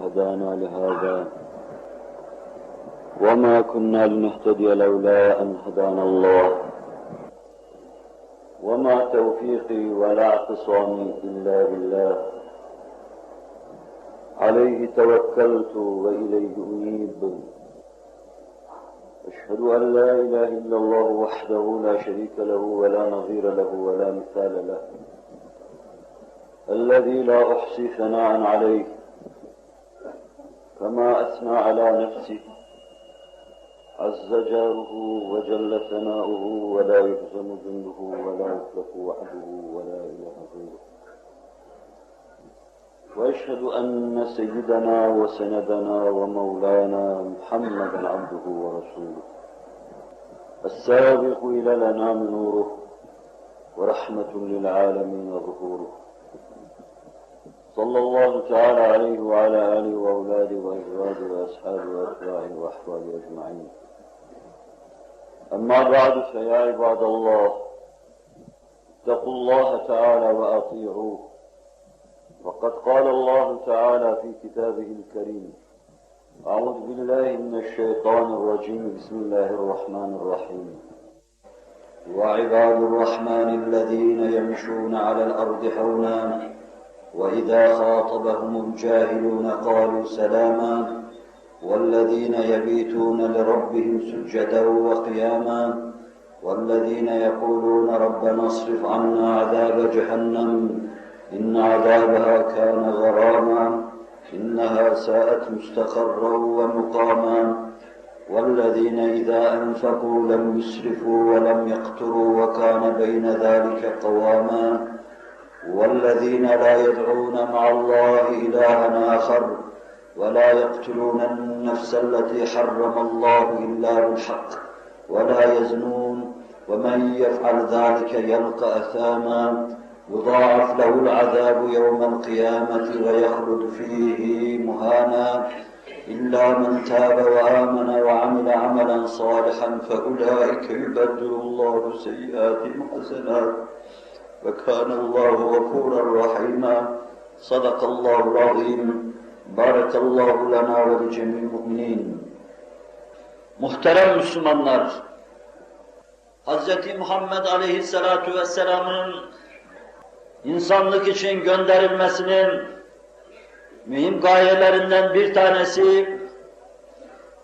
هدانا لهذا. وما كنا لنهتدي لولا أن هدانا الله. وما توفيقي ولا اعتصامي إلا بالله. عليه توكلت وإليه أنيب. أشهد أن لا إله إلا الله وحده لا شريك له ولا نظير له ولا مثال له. الذي لا أحصي ثناء عليه. كما أثنى على نفسه. عز جاره وجل ثناؤه ولا يهزم جنده ولا يخلف وحده ولا إله غيره وأشهد أن سيدنا وسندنا ومولانا محمدا عبده ورسوله. السابق إلى الأنام نوره ورحمة للعالمين ظهوره. صلى الله تعالى عليه وعلى آله وأولاده وأزواجه وأصحابه وأتباعه وأحفاده أجمعين. أما بعد فيا عباد الله اتقوا الله تعالى وأطيعوه. وقد قال الله تعالى في كتابه الكريم أعوذ بالله من الشيطان الرجيم. بسم الله الرحمن الرحيم. وعباد الرحمن الذين يمشون على الأرض حونا وإذا خاطبهم الجاهلون قالوا سلاما والذين يبيتون لربهم سجدا وقياما والذين يقولون ربنا اصرف عنا عذاب جهنم إن عذابها كان غراما إنها ساءت مستقرا ومقاما والذين إذا أنفقوا لم يسرفوا ولم يقتروا وكان بين ذلك قواما والذين لا يدعون مع الله إلها آخر ولا يقتلون النفس التي حرم الله إلا بالحق ولا يزنون ومن يفعل ذلك يلقى أثاما يضاعف له العذاب يوم القيامة ويخلد فيه مهانا إلا من تاب وآمن وعمل عملا صالحا فأولئك يبدل الله سيئاتهم حسنات وكان الله غفورا رحيما صدق الله العظيم بارك الله لنا ولجميع المؤمنين Muhterem Müslümanlar, Hz. Muhammed Aleyhisselatu Vesselam'ın insanlık için gönderilmesinin mühim gayelerinden bir tanesi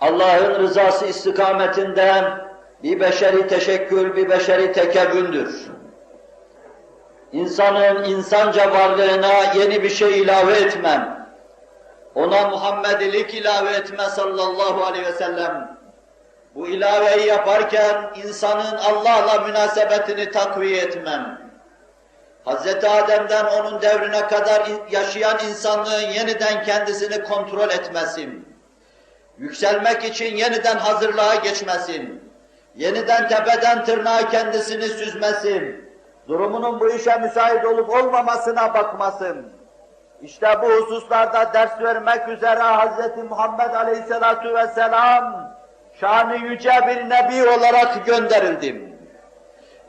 Allah'ın rızası istikametinde bir beşeri teşekkül, bir beşeri tekevvündür. İnsanın insanca varlığına yeni bir şey ilave etmem, ona Muhammedilik ilave etme sallallahu aleyhi ve sellem. Bu ilaveyi yaparken insanın Allah'la münasebetini takviye etmem. Hz. Adem'den onun devrine kadar yaşayan insanlığın yeniden kendisini kontrol etmesin. Yükselmek için yeniden hazırlığa geçmesin. Yeniden tepeden tırnağa kendisini süzmesin. Durumunun bu işe müsait olup olmamasına bakmasın. İşte bu hususlarda ders vermek üzere Hz. Muhammed Aleyhisselatu Vesselam şanı yüce bir nebi olarak gönderildim.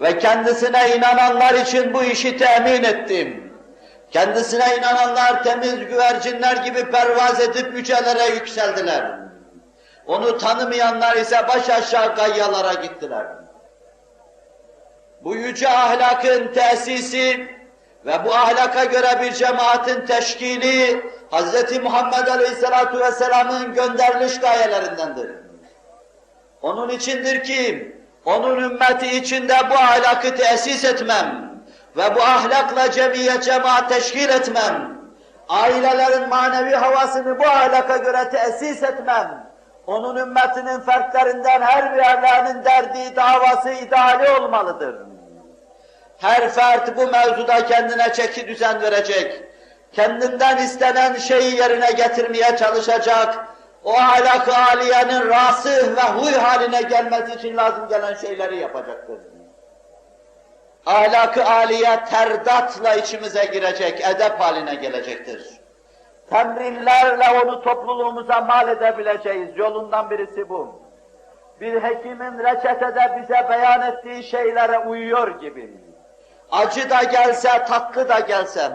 Ve kendisine inananlar için bu işi temin ettim. Kendisine inananlar temiz güvercinler gibi pervaz edip yücelere yükseldiler. Onu tanımayanlar ise baş aşağı gayyalara gittiler. Bu yüce ahlakın tesisi ve bu ahlaka göre bir cemaatin teşkili Hz. Muhammed Aleyhisselatü Vesselam'ın gönderiliş gayelerindendir. Onun içindir ki onun ümmeti içinde bu ahlakı tesis etmem ve bu ahlakla cemiye cemaat teşkil etmem. Ailelerin manevi havasını bu ahlaka göre tesis etmem. Onun ümmetinin fertlerinden her birerlerinin derdi, davası, ideali olmalıdır. Her fert bu mevzuda kendine çeki düzen verecek. Kendinden istenen şeyi yerine getirmeye çalışacak. O ahlak-ı aliyenin rasih ve huy haline gelmesi için lazım gelen şeyleri yapacaktır. Ahlak-ı aliye terdatla içimize girecek, edep haline gelecektir. Temrinlerle onu topluluğumuza mal edebileceğiz. Yolundan birisi bu. Bir hekimin reçetede bize beyan ettiği şeylere uyuyor gibi. Acı da gelse, tatlı da gelse,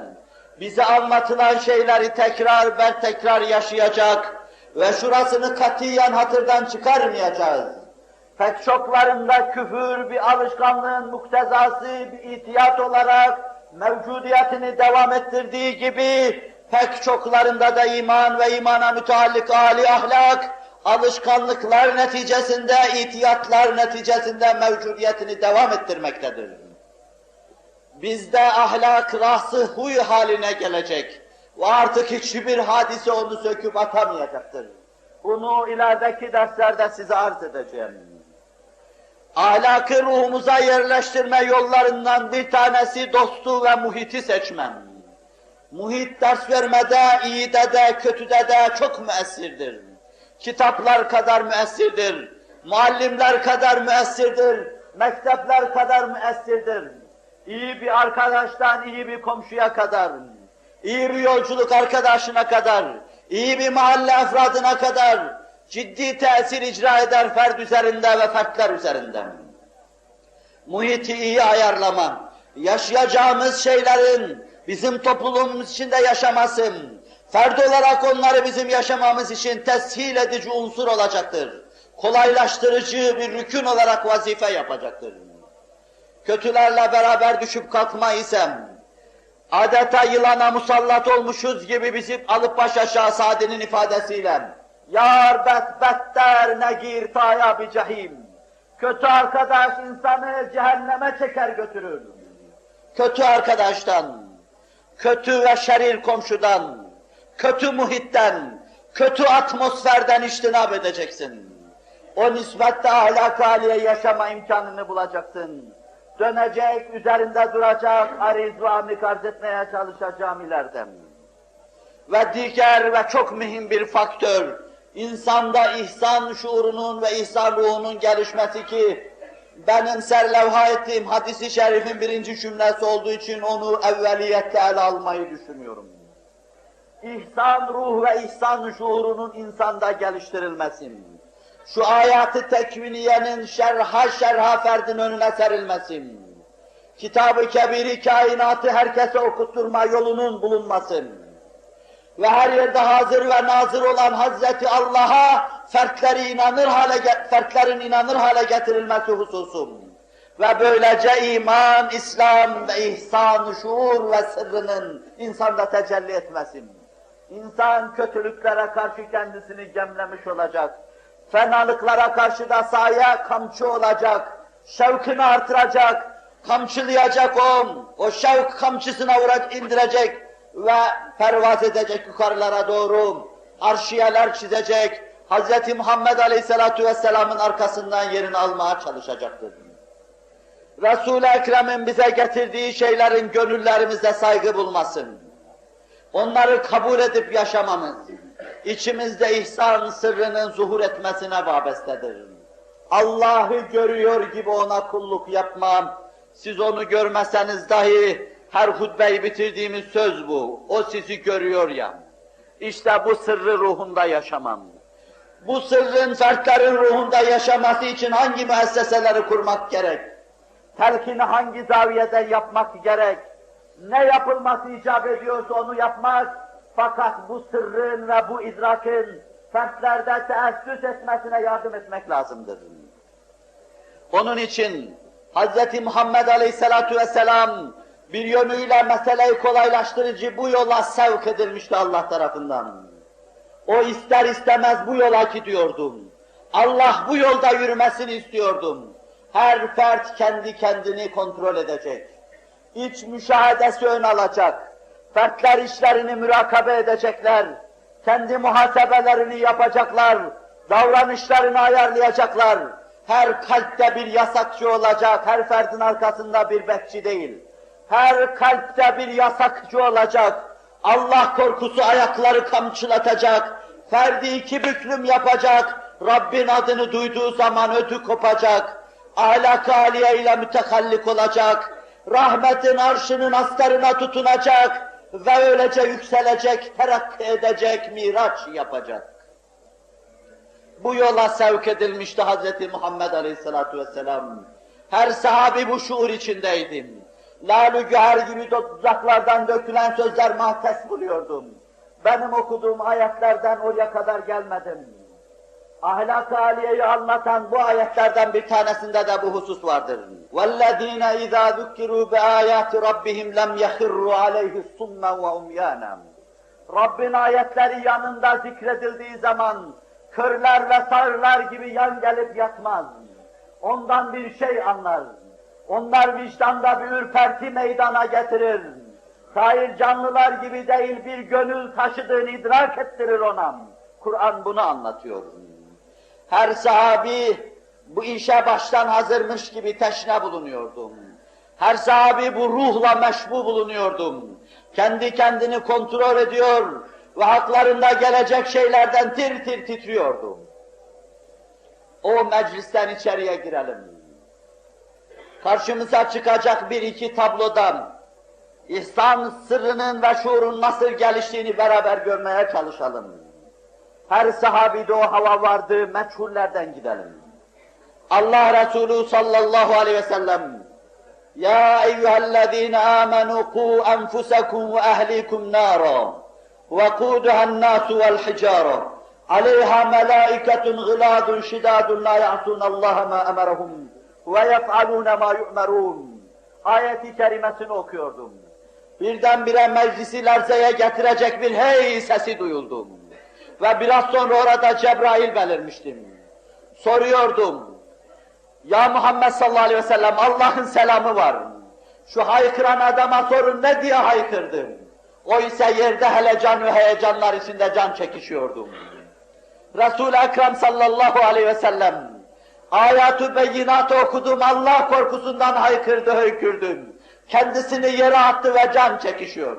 bize anlatılan şeyleri tekrar ber tekrar yaşayacak ve şurasını katiyen hatırdan çıkarmayacağız. Pek çoklarında küfür bir alışkanlığın muktezası, bir itiyat olarak mevcudiyetini devam ettirdiği gibi pek çoklarında da iman ve imana müteallik âli ahlak, alışkanlıklar neticesinde, itiyatlar neticesinde mevcudiyetini devam ettirmektedir. Bizde ahlak rası huy haline gelecek ve artık hiçbir hadise onu söküp atamayacaktır. Bunu ilerideki derslerde size arz edeceğim. Ahlakı ruhumuza yerleştirme yollarından bir tanesi dostu ve muhiti seçmen. Muhit ders vermede, iyide de, kötüde de çok müessirdir. Kitaplar kadar müessirdir, muallimler kadar müessirdir, mektepler kadar müessirdir. İyi bir arkadaştan iyi bir komşuya kadar, iyi bir yolculuk arkadaşına kadar, iyi bir mahalle efradına kadar ciddi tesir icra eder ferd üzerinde ve fertler üzerinde. Muhiti iyi ayarlama, yaşayacağımız şeylerin bizim topluluğumuz içinde yaşamasın, ferd olarak onları bizim yaşamamız için teshil edici unsur olacaktır. Kolaylaştırıcı bir rükün olarak vazife yapacaktır. Kötülerle beraber düşüp kalkma isem, adeta yılana musallat olmuşuz gibi bizi alıp baş aşağı Sadi'nin ifadesiyle, Yar bet better negir taya bir cehim. Kötü arkadaş insanı cehenneme çeker götürür. Kötü arkadaştan, kötü ve şerir komşudan, kötü muhitten, kötü atmosferden iştinab edeceksin. O nispette ahlak haliye yaşama imkanını bulacaksın. Dönecek, üzerinde duracak, ariz ve amik arz etmeye çalışacağım ileride. Ve diğer ve çok mühim bir faktör, insanda ihsan şuurunun ve ihsan ruhunun gelişmesi ki, benim serlevha ettiğim hadisi şerifin birinci cümlesi olduğu için onu evveliyette ele almayı düşünüyorum. İhsan ruh ve ihsan şuurunun insanda geliştirilmesi. Şu ayatı tekviniyenin şerha şerha ferdin önüne serilmesi. Kitab-ı Kebiri kainatı herkese okutturma yolunun bulunması ve her yerde hazır ve nazır olan Hazreti Allah'a fertleri inanır hale fertlerin inanır hale getirilmesi hususum. Ve böylece iman, İslam ve ihsan, şuur ve sırrının insanda tecelli etmesi. İnsan kötülüklere karşı kendisini gemlemiş olacak. Fenalıklara karşı da sahaya kamçı olacak. Şevkini artıracak, kamçılayacak o, o şevk kamçısına indirecek ve pervaz edecek yukarılara doğru, arşiyeler çizecek, Hz. Muhammed Aleyhisselatü Vesselam'ın arkasından yerini almaya çalışacaktır. Resul-i Ekrem'in bize getirdiği şeylerin gönüllerimizde saygı bulmasın. Onları kabul edip yaşamamız, içimizde ihsan sırrının zuhur etmesine vabestedir. Allah'ı görüyor gibi ona kulluk yapmam, siz onu görmeseniz dahi her hutbeyi bitirdiğimiz söz bu. O sizi görüyor ya. İşte bu sırrı ruhunda yaşamam. Bu sırrın fertlerin ruhunda yaşaması için hangi müesseseleri kurmak gerek? Telkini hangi zaviyede yapmak gerek? Ne yapılması icap ediyorsa onu yapmak, fakat bu sırrın ve bu idrakın fertlerde teessüs etmesine yardım etmek lazımdır. Onun için Hz. Muhammed Aleyhisselatu Vesselam bir yönüyle meseleyi kolaylaştırıcı bu yola sevk edilmişti Allah tarafından. O ister istemez bu yola gidiyordum. Allah bu yolda yürümesini istiyordum. Her fert kendi kendini kontrol edecek. İç müşahedesi ön alacak. Fertler işlerini mürakabe edecekler. Kendi muhasebelerini yapacaklar. Davranışlarını ayarlayacaklar. Her kalpte bir yasakçı olacak. Her ferdin arkasında bir bekçi değil. Her kalpte bir yasakçı olacak. Allah korkusu ayakları kamçılatacak. Ferdi iki büklüm yapacak. Rabbin adını duyduğu zaman ödü kopacak. Ahlak-ı aliye ile mütekallik olacak. Rahmetin arşının astarına tutunacak. Ve öylece yükselecek, terakki edecek, miraç yapacak. Bu yola sevk edilmişti Hz. Muhammed Aleyhisselatü Vesselam. Her sahabi bu şuur içindeydim. lalü güher gibi tuzaklardan dökülen sözler mahtes buluyordum. Benim okuduğum ayetlerden oraya kadar gelmedim. Ahlak-ı aliyeyi anlatan bu ayetlerden bir tanesinde de bu husus vardır. وَالَّذ۪ينَ اِذَا ذُكِّرُوا بِآيَاتِ رَبِّهِمْ لَمْ يَخِرُّوا عَلَيْهِ صُمًّا وَاُمْيَانًا Rabbin ayetleri yanında zikredildiği zaman kırlar ve sağırlar gibi yan gelip yatmaz. Ondan bir şey anlar. onlar vicdanda bir ürperti meydana getirir. Sair canlılar gibi değil bir gönül taşıdığını idrak ettirir ona. Kur'an bunu anlatıyor. Her sahabi bu işe baştan hazırmış gibi teşne bulunuyordum. Her sahabi bu ruhla meşbu bulunuyordum. Kendi kendini kontrol ediyor ve haklarında gelecek şeylerden tir tir titriyordum. O meclisten içeriye girelim. Karşımıza çıkacak bir iki tablodan İhsan sırrının ve şuurun nasıl geliştiğini beraber görmeye çalışalım. Her sahabide o hava vardı, meçhullerden gidelim. Allah Resulü sallallahu aleyhi ve sellem Ya eyyühellezine amenu ku enfusekum ve ehlikum nara ve kuduhan nasu vel hicara aleyha melaiketun gıladun şidadun la ya'sunallaha ma emerahum ve yef'alune ma yu'merun ayeti kerimesini okuyordum. Birdenbire meclisi lerzeye getirecek bir hey sesi duyuldu. Ve biraz sonra orada Cebrail belirmiştim. Soruyordum. Ya Muhammed sallallahu aleyhi ve sellem Allah'ın selamı var. Şu haykıran adama sorun ne diye haykırdım. O ise yerde hele can ve heyecanlar içinde can çekişiyordum. Resul-i Ekrem sallallahu aleyhi ve sellem ayatü beyinatı okudum Allah korkusundan haykırdı höykürdüm. Kendisini yere attı ve can çekişiyor.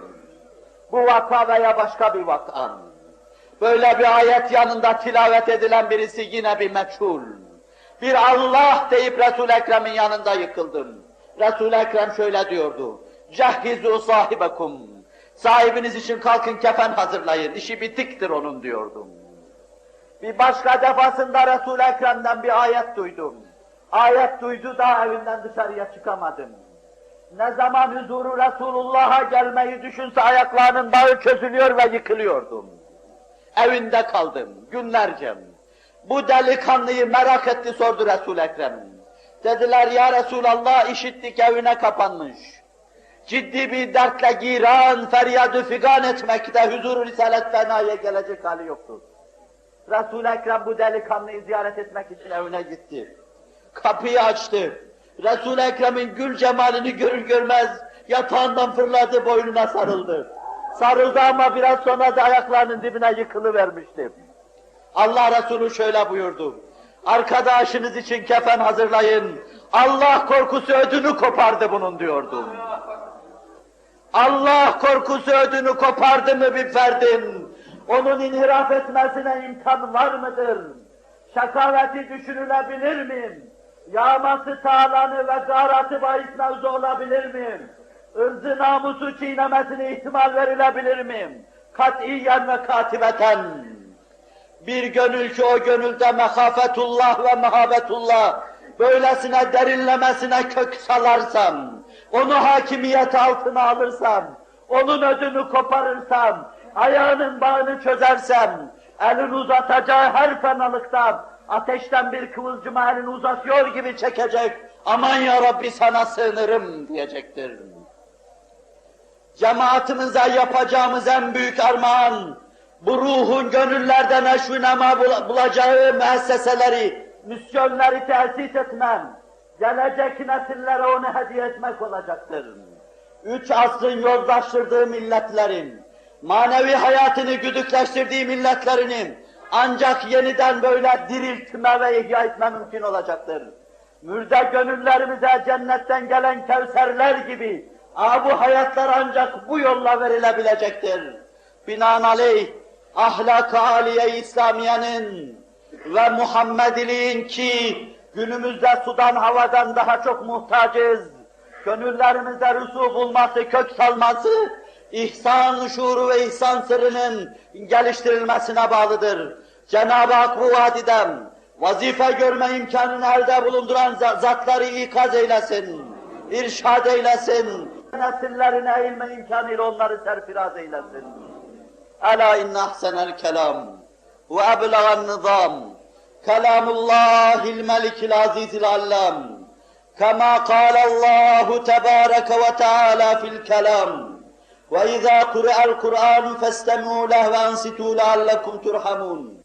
Bu vaka veya başka bir vaka. Böyle bir ayet yanında tilavet edilen birisi yine bir meçhul. Bir Allah deyip Resul-i Ekrem'in yanında yıkıldım. Resul-i Ekrem şöyle diyordu. Cehhizu sahibekum. Sahibiniz için kalkın kefen hazırlayın. İşi bitiktir onun diyordum. Bir başka defasında Resul-i Ekrem'den bir ayet duydum. Ayet duydu da evinden dışarıya çıkamadım. Ne zaman huzuru Resulullah'a gelmeyi düşünse ayaklarının bağı çözülüyor ve yıkılıyordum. Evinde kaldım günlerce. Bu delikanlıyı merak etti sordu Resul Ekrem. Dediler ya Resulallah işittik evine kapanmış. Ciddi bir dertle giran, feryadı figan etmekte huzur-u risalet fenaya gelecek hali yoktur. Resul Ekrem bu delikanlıyı ziyaret etmek için evine gitti. Kapıyı açtı. Resul-i Ekrem'in gül cemalini görür görmez yatağından fırladı, boynuna sarıldı. Sarıldı ama biraz sonra da ayaklarının dibine yıkılıvermişti. Allah Resulü şöyle buyurdu. Arkadaşınız için kefen hazırlayın. Allah korkusu ödünü kopardı bunun diyordu. Allah korkusu ödünü kopardı mı bir ferdin? Onun inhiraf etmesine imkan var mıdır? Şakaveti düşünülebilir mi? Yağması tağlanı ve garatı bahis mevzu olabilir mi? Irzı namusu çiğnemesine ihtimal verilebilir mi? Katiyen ve katibeten. Bir gönül ki o gönülde mehafetullah ve mehabetullah böylesine derinlemesine kök salarsam, onu hakimiyet altına alırsam, onun ödünü koparırsam, ayağının bağını çözersem, elin uzatacağı her fenalıktan, ateşten bir kıvılcıma elini uzatıyor gibi çekecek, aman ya Rabbi sana sığınırım diyecektir. Cemaatimize yapacağımız en büyük armağan, bu ruhun gönüllerden eşvinema bulacağı müesseseleri, misyonları tesis etmem, gelecek nesillere onu hediye etmek olacaktır. Üç asrın yozlaştırdığı milletlerin, manevi hayatını güdükleştirdiği milletlerinin, ancak yeniden böyle diriltme ve ihya etme mümkün olacaktır. Mürde gönüllerimize cennetten gelen kevserler gibi, bu hayatlar ancak bu yolla verilebilecektir. Binaenaleyh, ahlak-ı aliye İslamiye'nin ve Muhammediliğin ki günümüzde sudan havadan daha çok muhtacız, gönüllerimize rüsu bulması, kök salması, ihsan şuuru ve ihsan sırrının geliştirilmesine bağlıdır. Cenab-ı Hak bu vadide vazife görme imkanını elde bulunduran zatları ikaz eylesin, irşad eylesin, nesillerine eğilme imkanıyla onları serfiraz eylesin. Ela inne ahsenel kelam ve eblegan nizam kelamullahil melikil azizil allam kema kâle tebâreke ve teâlâ fil kelam وإذا قرأ القرآن فاستمعوا له وأنصتوا لعلكم ترحمون.